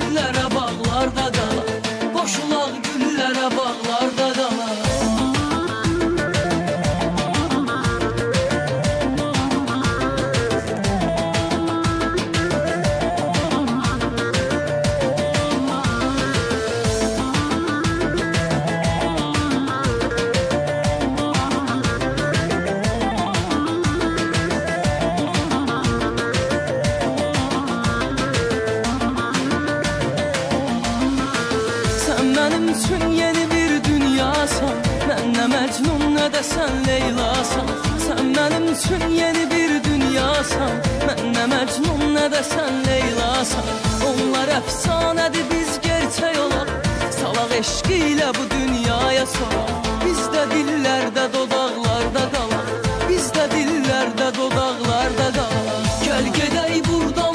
güller abone Mənim üçün yeni bir dünyasan Mən nə Məcnun nə də sən Leylasan Sən mənim üçün yeni bir dünyasan Mən nə Məcnun nə də sən Leylasan Onlar əfsanədir biz gerçək olaq Salaq eşqi bu dünyaya soraq Biz də dillərdə dodaqlarda qalaq Biz də dillərdə dodaqlarda qalaq Gəl gedək buradan